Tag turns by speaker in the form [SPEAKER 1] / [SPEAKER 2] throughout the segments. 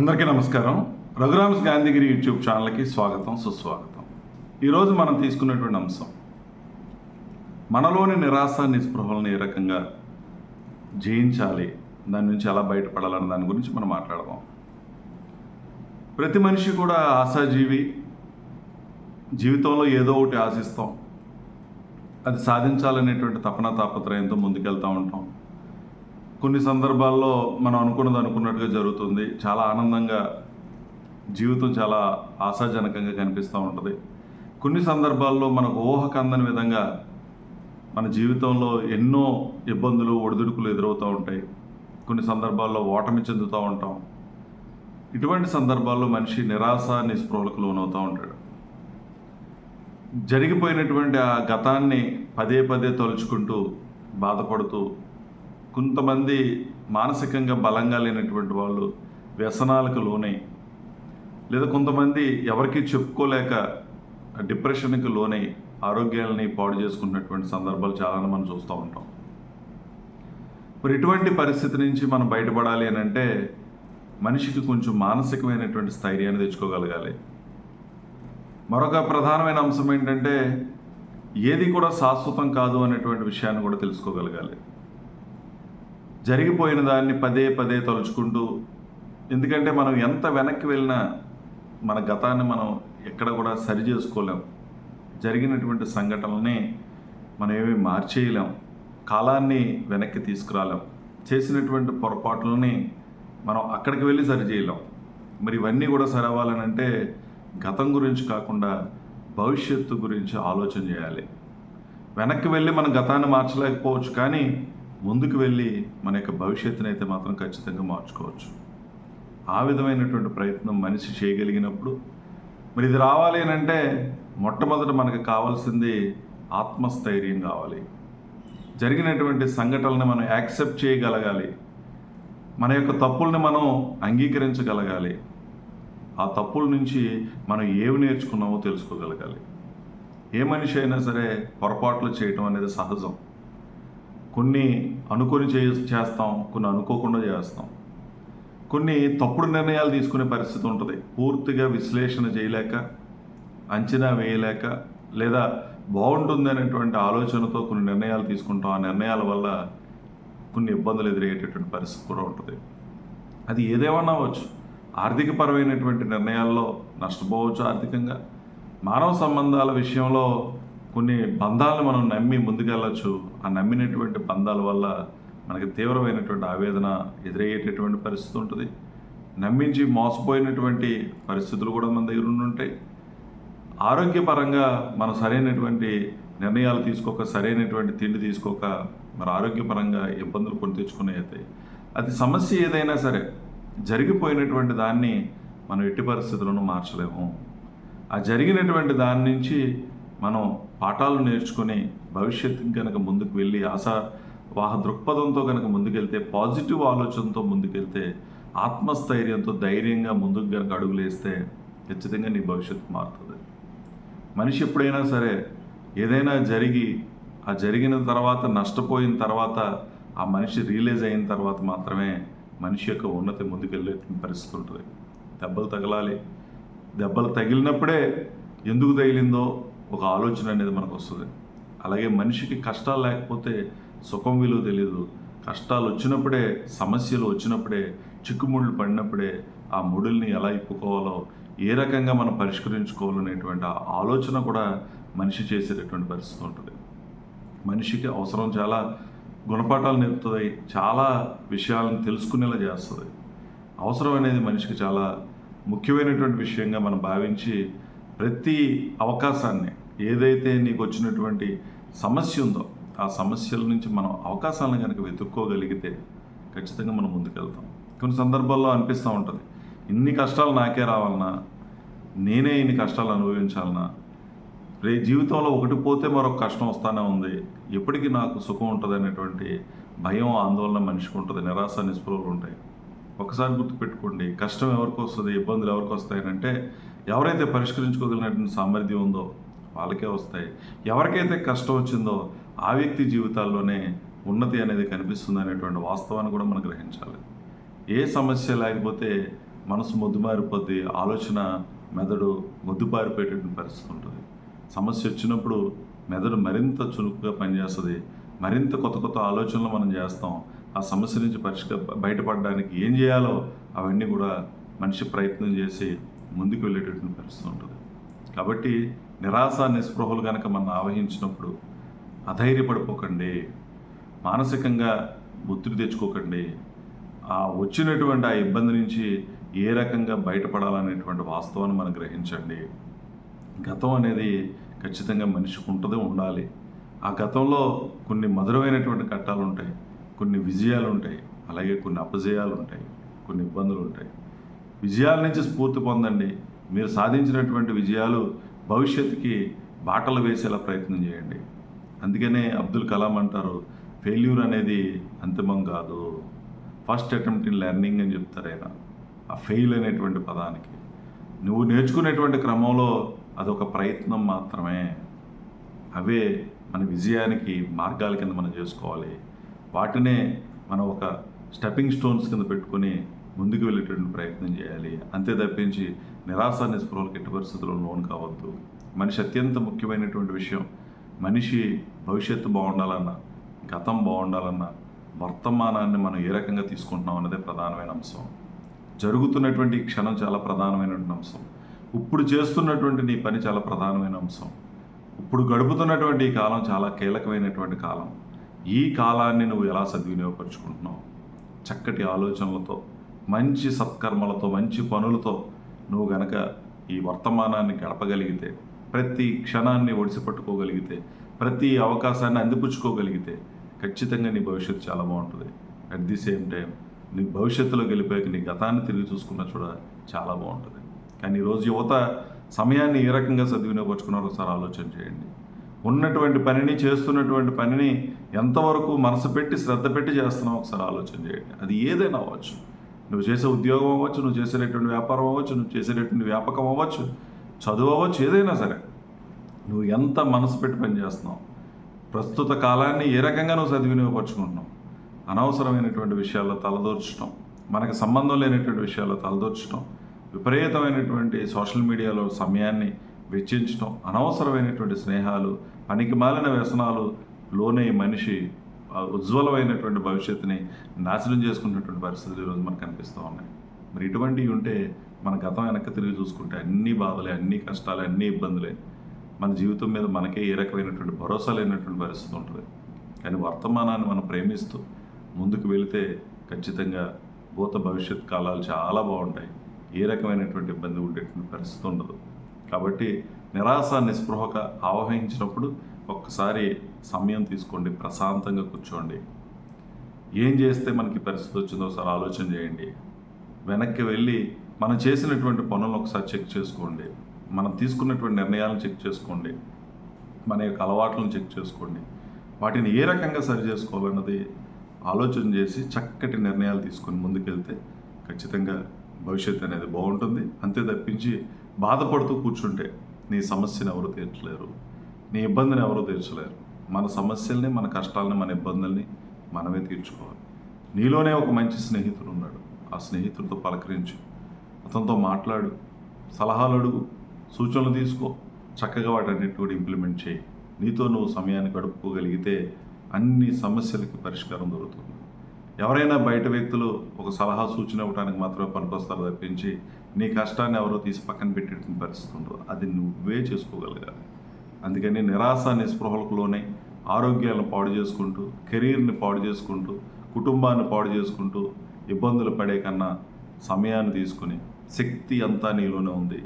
[SPEAKER 1] అందరికీ నమస్కారం. రఘురామ్స్ గాంధీగిరి యూట్యూబ్ ఛానల్కి స్వాగతం సుస్వాగతం. ఈరోజు మనం తీసుకున్నటువంటి అంశం మనలోని నిరాశ నిస్పృహలను ఏ రకంగా జయించాలి దాని నుంచి ఎలా బయటపడాలన్న దాని గురించి మనం మాట్లాడదాం. ప్రతి మనిషి కూడా ఆశాజీవి జీవితంలో ఏదో ఒకటి ఆశిస్తాం. అది సాధించాలనేటువంటి తపన తాపత్రయంతో ముందుకెళ్తూ ఉంటాం. కొన్ని సందర్భాల్లో మనం అనుకున్నది అనుకున్నట్టుగా జరుగుతుంది. చాలా ఆనందంగా జీవితం చాలా ఆశాజనకంగా కనిపిస్తూ ఉంటుంది. కొన్ని సందర్భాల్లో మనకు ఊహకు అందని విధంగా మన జీవితంలో ఎన్నో ఇబ్బందులు ఒడిదుడుకులు ఎదురవుతూ ఉంటాయి. కొన్ని సందర్భాల్లో ఓటమి చెందుతూ ఉంటాం. ఇటువంటి సందర్భాల్లో మనిషి నిరాశ నిస్పృహలకు లోనవుతూ ఉంటాడు. జరిగిపోయినటువంటి ఆ గతాన్ని పదే పదే తలుచుకుంటూ బాధపడుతూ కొంతమంది మానసికంగా బలంగా లేనటువంటి వాళ్ళు వ్యసనాలకు లోనై లేదా కొంతమంది ఎవరికీ చెప్పుకోలేక డిప్రెషన్కి లోనై ఆరోగ్యాలని పాడు చేసుకున్నటువంటి సందర్భాలు చాలానే మనం చూస్తూ ఉంటాం. మరి ఇటువంటి పరిస్థితి నుంచి మనం బయటపడాలి అని అంటే మనిషికి కొంచెం మానసికమైనటువంటి స్థైర్యాన్ని తెచ్చుకోగలగాలి. మరొక ప్రధానమైన అంశం ఏంటంటే ఏది కూడా శాశ్వతం కాదు అనేటువంటి విషయాన్ని కూడా తెలుసుకోగలగాలి. జరిగిపోయిన దాన్ని పదే పదే తలుచుకుంటూ ఎందుకంటే మనం ఎంత వెనక్కి వెళ్ళినా మన గతాన్ని మనం ఎక్కడ కూడా సరి చేసుకోలేం. జరిగినటువంటి సంఘటనల్ని మనం ఏమీ మార్చేయలేం. కాలాన్ని వెనక్కి తీసుకురాలేం. చేసినటువంటి పొరపాట్లని మనం అక్కడికి వెళ్ళి సరి చేయలేం. మరి ఇవన్నీ కూడా సరి అవ్వాలని అంటే గతం గురించి కాకుండా భవిష్యత్తు గురించి ఆలోచన చేయాలి. వెనక్కి వెళ్ళి మన గతాన్ని మార్చలేకపోవచ్చు కానీ ముందుకు వెళ్ళి మన యొక్క భవిష్యత్తుని అయితే మాత్రం ఖచ్చితంగా మార్చుకోవచ్చు. ఆ విధమైనటువంటి ప్రయత్నం మనిషి చేయగలిగినప్పుడు మరి ఇది రావాలి అని అంటే మొట్టమొదట మనకు కావాల్సింది ఆత్మస్థైర్యం కావాలి. జరిగినటువంటి సంఘటనలను మనం యాక్సెప్ట్ చేయగలగాలి. మన యొక్క తప్పుల్ని మనం అంగీకరించగలగాలి. ఆ తప్పుల నుంచి మనం ఏమి నేర్చుకున్నామో తెలుసుకోగలగాలి. ఏ మనిషి అయినా సరే పొరపాట్లు చేయటం అనేది సహజం. కొన్ని అనుకొని చే చేస్తాం కొన్ని అనుకోకుండా చేస్తాం. కొన్ని తప్పుడు నిర్ణయాలు తీసుకునే పరిస్థితి ఉంటుంది. పూర్తిగా విశ్లేషణ చేయలేక అంచనా వేయలేక లేదా బాగుంటుంది అనేటువంటి ఆలోచనతో కొన్ని నిర్ణయాలు తీసుకుంటాం. ఆ నిర్ణయాల వల్ల కొన్ని ఇబ్బందులు ఎదురయ్యేటటువంటి పరిస్థితి కూడా ఉంటుంది. అది ఏదేమన్నా అవ్వచ్చు. ఆర్థికపరమైనటువంటి నిర్ణయాల్లో నష్టపోవచ్చు ఆర్థికంగా. మానవ సంబంధాల విషయంలో కొన్ని బంధాలను మనం నమ్మి ముందుకెళ్ళచ్చు. ఆ నమ్మినటువంటి బంధాల వల్ల మనకి తీవ్రమైనటువంటి ఆవేదన ఎదురయ్యేటటువంటి పరిస్థితి ఉంటుంది. నమ్మించి మోసపోయినటువంటి పరిస్థితులు కూడా మన దగ్గర ఉంటాయి ఆరోగ్యపరంగా మనం సరైనటువంటి నిర్ణయాలు తీసుకోక సరైనటువంటి తిండి తీసుకోక మరి ఆరోగ్యపరంగా ఇబ్బందులు కొని తెచ్చుకునే అవుతాయి అది సమస్య ఏదైనా సరే జరిగిపోయినటువంటి దాన్ని మనం ఎట్టి పరిస్థితులను మార్చలేము. ఆ జరిగినటువంటి దాని నుంచి మనం పాఠాలు నేర్చుకొని భవిష్యత్తు కనుక ముందుకు వెళ్ళి ఆశావాహ దృక్పథంతో కనుక ముందుకెళ్తే పాజిటివ్ ఆలోచనతో ముందుకెళ్తే ఆత్మస్థైర్యంతో ధైర్యంగా ముందుకు కనుక అడుగులేస్తే ఖచ్చితంగా నీ భవిష్యత్తు మారుతుంది. మనిషి ఎప్పుడైనా సరే ఏదైనా జరిగి ఆ జరిగిన తర్వాత నష్టపోయిన తర్వాత ఆ మనిషి రియలైజ్ అయిన తర్వాత మాత్రమే మనిషి యొక్క ఉన్నతి ముందుకెళ్ళే పరిస్థితి ఉంటుంది. దెబ్బలు తగలాలి. దెబ్బలు తగిలినప్పుడే ఎందుకు తగిలిందో ఒక ఆలోచన అనేది మనకు వస్తుంది. అలాగే మనిషికి కష్టాలు లేకపోతే సుఖం విలువ తెలియదు కష్టాలు వచ్చినప్పుడే సమస్యలు వచ్చినప్పుడే చిక్కుముళ్ళు పడినప్పుడే ఆ ముడుల్ని ఎలా ఇప్పుకోవాలో ఏ రకంగా మనం పరిష్కరించుకోవాలనేటువంటి ఆ ఆలోచన కూడా మనిషి చేసేటటువంటి పరిస్థితి ఉంటుంది. మనిషికి అవసరం చాలా గుణపాఠాలు నేర్పుతుంది చాలా విషయాలను తెలుసుకునేలా చేస్తుంది. అవసరం అనేది మనిషికి చాలా ముఖ్యమైనటువంటి విషయంగా మనం భావించి ప్రతి అవకాశాన్ని ఏదైతే నీకు వచ్చినటువంటి సమస్య ఉందో ఆ సమస్యల నుంచి మనం అవకాశాలను కనుక వెతుక్కోగలిగితే ఖచ్చితంగా మనం ముందుకెళ్తాం. కొన్ని సందర్భాల్లో అనిపిస్తూ ఉంటుంది ఇన్ని కష్టాలు నాకే రావాలన్నా నేనే ఇన్ని కష్టాలు అనుభవించాలన్నా రే జీవితంలో ఒకటి పోతే మరొక కష్టం వస్తానే ఉంది ఎప్పటికీ నాకు సుఖం ఉంటుంది అనేటువంటి భయం ఆందోళన మనిషికి ఉంటుంది నిరాశ నిస్పృహలు ఉంటాయి. ఒకసారి గుర్తుపెట్టుకోండి కష్టం ఎవరికి వస్తుంది ఇబ్బందులు ఎవరికి వస్తాయనంటే ఎవరైతే పరిష్కరించుకోగలిగినటువంటి సామర్థ్యం ఉందో వాళ్ళకే వస్తాయి. ఎవరికైతే కష్టం వచ్చిందో ఆ వ్యక్తి జీవితాల్లోనే ఉన్నతి అనేది కనిపిస్తుంది అనేటువంటి వాస్తవాన్ని కూడా మనం గ్రహించాలి. ఏ సమస్య లేకపోతే మనసు మొద్దుమారిపోద్ది ఆలోచన మెదడు మొద్దుపారిపోయేటటువంటి పరిస్థితి ఉంటుంది. సమస్య వచ్చినప్పుడు మెదడు మరింత చురుకుగా పనిచేస్తుంది మరింత కొత్త కొత్త ఆలోచనలు మనం చేస్తాం. ఆ సమస్య నుంచి పరిష్క బయటపడడానికి ఏం చేయాలో అవన్నీ కూడా మనిషి ప్రయత్నం చేసి ముందుకు వెళ్ళేటటువంటి పరిస్థితి ఉంటుంది. కాబట్టి నిరాశ నిస్పృహలు కనుక మనం ఆవహించినప్పుడు అధైర్యపడిపోకండి మానసికంగా ఒత్తిడి తెచ్చుకోకండి. ఆ వచ్చినటువంటి ఆ ఇబ్బంది నుంచి ఏ రకంగా బయటపడాలనేటువంటి వాస్తవాన్ని మనం గ్రహించండి. గతం అనేది ఖచ్చితంగా మనిషికి ఉంటుంది ఉండాలి. ఆ గతంలో కొన్ని మధురమైనటువంటి ఘట్టాలు ఉంటాయి కొన్ని విజయాలు ఉంటాయి అలాగే కొన్ని అపజయాలు ఉంటాయి కొన్ని ఇబ్బందులు ఉంటాయి. విజయాల నుంచి స్ఫూర్తి పొందండి. మీరు సాధించినటువంటి విజయాలు భవిష్యత్తుకి బాటలు వేసేలా ప్రయత్నం చేయండి. అందుకనే అబ్దుల్ కలాం అంటారు ఫెయిల్యూర్ అనేది అంతిమం కాదు. ఫస్ట్ అటెంప్ట్ ఇన్ లెర్నింగ్ అని చెప్తారు ఆయన. ఆ ఫెయిల్ అనేటువంటి పదానికి. నువ్వు నేర్చుకునేటువంటి క్రమంలో అదొక ప్రయత్నం మాత్రమే. అవే మన విజయానికి మార్గాల కింద మనం చేసుకోవాలి. వాటినే మనం ఒక స్టెప్పింగ్ స్టోన్స్ కింద పెట్టుకొని ముందుకు వెళ్ళేటటువంటి ప్రయత్నం చేయాలి. అంతే తప్పించి నిరాశ నిస్పృహలకు ఎట్టి పరిస్థితుల్లో లోన్ కావద్దు. మనిషి అత్యంత ముఖ్యమైనటువంటి విషయం. మనిషి భవిష్యత్తు బాగుండాలన్నా గతం బాగుండాలన్నా వర్తమానాన్ని మనం ఏ రకంగా తీసుకుంటున్నాం అన్నదే ప్రధానమైన అంశం. జరుగుతున్నటువంటి క్షణం చాలా ప్రధానమైనటువంటి అంశం. ఇప్పుడు చేస్తున్నటువంటి నీ పని చాలా ప్రధానమైన అంశం. ఇప్పుడు గడుపుతున్నటువంటి ఈ కాలం చాలా కీలకమైనటువంటి కాలం. ఈ కాలాన్ని నువ్వు ఎలా సద్వినియోగపరుచుకుంటున్నావు? చక్కటి ఆలోచనలతో మంచి సత్కర్మలతో మంచి పనులతో నువ్వు గనక ఈ వర్తమానాన్ని గడపగలిగితే ప్రతి క్షణాన్ని ఒడిసిపట్టుకోగలిగితే ప్రతి అవకాశాన్ని అందిపుచ్చుకోగలిగితే ఖచ్చితంగా నీ భవిష్యత్తు చాలా బాగుంటుంది. అట్ ది సేమ్ టైం నీ భవిష్యత్తులో గెలిపోయాక నీ గతాన్ని తిరిగి చూసుకున్న చూడ చాలా బాగుంటుంది. కానీ ఈరోజు యువత సమయాన్ని ఏ రకంగా సద్వినియోగపరుచుకున్నారో ఒకసారి ఆలోచన చేయండి. ఉన్నటువంటి పనిని చేస్తున్నటువంటి పనిని ఎంతవరకు మనసు పెట్టి శ్రద్ధ పెట్టి చేస్తున్నావు ఒకసారి ఆలోచన చేయండి. అది ఏదైనా అవ్వచ్చు. నువ్వు చేసే ఉద్యోగం అవ్వచ్చు నువ్వు చేసేటటువంటి వ్యాపారం అవ్వచ్చు నువ్వు చేసేటటువంటి వ్యాపకం అవ్వచ్చు చదువు అవ్వచ్చు ఏదైనా సరే. నువ్వు ఎంత మనసు పెట్టి పని చేస్తున్నావు? ప్రస్తుత కాలాన్ని ఏ రకంగా నువ్వు సద్వినియోగపరుచుకుంటున్నావు? అనవసరమైనటువంటి విషయాల్లో తలదూర్చడం మనకు సంబంధం లేనటువంటి విషయాల్లో తలదూర్చడం విపరీతమైనటువంటి సోషల్ మీడియాలో సమయాన్ని వెచ్చించడం అనవసరమైనటువంటి స్నేహాలు పనికి మాలిన వ్యసనాలు లోనే మనిషి ఉజ్వలమైనటువంటి భవిష్యత్తుని నాశనం చేసుకున్నటువంటి పరిస్థితులు ఈరోజు మనకు కనిపిస్తూ ఉన్నాయి. మరి ఇటువంటివి ఉంటే మన గతం వెనక్కి తిరిగి చూసుకుంటే అన్ని బాధలే అన్ని కష్టాలే అన్ని ఇబ్బందులే. మన జీవితం మీద మనకే ఏ రకమైనటువంటి భరోసా లేనటువంటి పరిస్థితి ఉంటుంది. కానీ వర్తమానాన్ని మనం ప్రేమిస్తూ ముందుకు వెళితే ఖచ్చితంగా భూత భవిష్యత్ కాలాలు చాలా బాగుంటాయి. ఏ రకమైనటువంటి ఇబ్బంది ఉండేటువంటి పరిస్థితి ఉండదు. కాబట్టి నిరాశ నిస్పృహక ఆవహించినప్పుడు ఒక్కసారి సమయం తీసుకోండి ప్రశాంతంగా కూర్చోండి. ఏం చేస్తే మనకి పరిస్థితి వచ్చిందో ఒకసారి ఆలోచన చేయండి. వెనక్కి వెళ్ళి మనం చేసినటువంటి పనులను ఒకసారి చెక్ చేసుకోండి. మనం తీసుకున్నటువంటి నిర్ణయాలను చెక్ చేసుకోండి. మన యొక్క అలవాట్లను చెక్ చేసుకోండి. వాటిని ఏ రకంగా సరి చేసుకోవాలన్నది ఆలోచన చేసి చక్కటి నిర్ణయాలు తీసుకొని ముందుకెళ్తే ఖచ్చితంగా భవిష్యత్తు అనేది బాగుంటుంది. అంతే తప్పించి బాధపడుతూ కూర్చుంటే నీ సమస్యను ఎవరు తీర్చలేరు. నీ ఇబ్బందిని ఎవరో తీర్చలేరు. మన సమస్యల్ని మన కష్టాలని మన ఇబ్బందుల్ని మనమే తీర్చుకోవాలి. నీలోనే ఒక మంచి స్నేహితుడు ఉన్నాడు. ఆ స్నేహితుడితో పలకరించు. అతనితో మాట్లాడు. సలహాలు అడుగు. సూచనలు తీసుకో. చక్కగా వాటన్నిటి కూడా ఇంప్లిమెంట్ చేయి. నీతో నువ్వు సమయాన్ని గడుపుకోగలిగితే అన్ని సమస్యలకి పరిష్కారం దొరుకుతుంది. ఎవరైనా బయట వ్యక్తులు ఒక సలహా సూచన ఇవ్వడానికి మాత్రమే పనికొస్తారు తప్పించి నీ కష్టాన్ని ఎవరో తీసి పక్కన పెట్టేటువంటి పరిస్థితి ఉండదు. అది నువ్వే చేసుకోగలగాలి. అందుకని నిరాశ నిస్పృహలకు లోనై ఆరోగ్యాలను పాడు చేసుకుంటూ కెరీర్ని పాడు చేసుకుంటూ కుటుంబాన్ని పాడు చేసుకుంటూ ఇబ్బందులు పడే కన్నా సమయాన్ని తీసుకుని శక్తి అంతా నీలోనే ఉంది.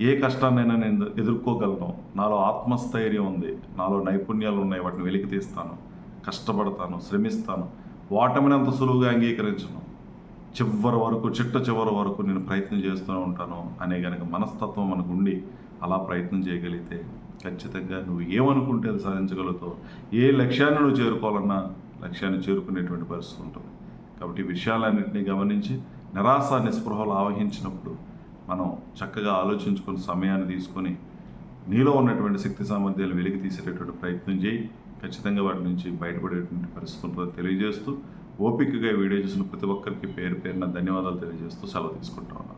[SPEAKER 1] ఏ కష్టాన్నైనా నేను ఎదుర్కోగలను. నాలో ఆత్మస్థైర్యం ఉంది. నాలో నైపుణ్యాలు ఉన్నాయి. వాటిని వెలికి తీస్తాను. కష్టపడతాను. శ్రమిస్తాను. వాటమిని అంత సులువుగా అంగీకరించను. చివరి వరకు చిట్ట చివరి వరకు నేను ప్రయత్నం చేస్తూనే ఉంటాను. అనే కనుక మనస్తత్వం మనకు ఉండి అలా ప్రయత్నం చేయగలిగితే ఖచ్చితంగా నువ్వు ఏమనుకుంటే అది సాధించగలుగుతావు ఏ లక్ష్యాన్ని నువ్వు చేరుకోవాలన్నా లక్ష్యాన్ని చేరుకునేటువంటి పరిస్థితి ఉంటుంది. కాబట్టి విషయాలన్నింటినీ గమనించి నిరాశ నిస్పృహలు ఆవహించినప్పుడు మనం చక్కగా ఆలోచించుకుని సమయాన్ని తీసుకొని నీలో ఉన్నటువంటి శక్తి సామర్థ్యాలు వెలికి తీసేటటువంటి ప్రయత్నం చేయి. ఖచ్చితంగా వాటి నుంచి బయటపడేటువంటి పరిస్థితి ఉంటుందని తెలియజేస్తూ ఓపికగా వీడియో చూసిన ప్రతి ఒక్కరికి పేరు పేరున ధన్యవాదాలు తెలియజేస్తూ సెలవు తీసుకుంటా ఉన్నాను.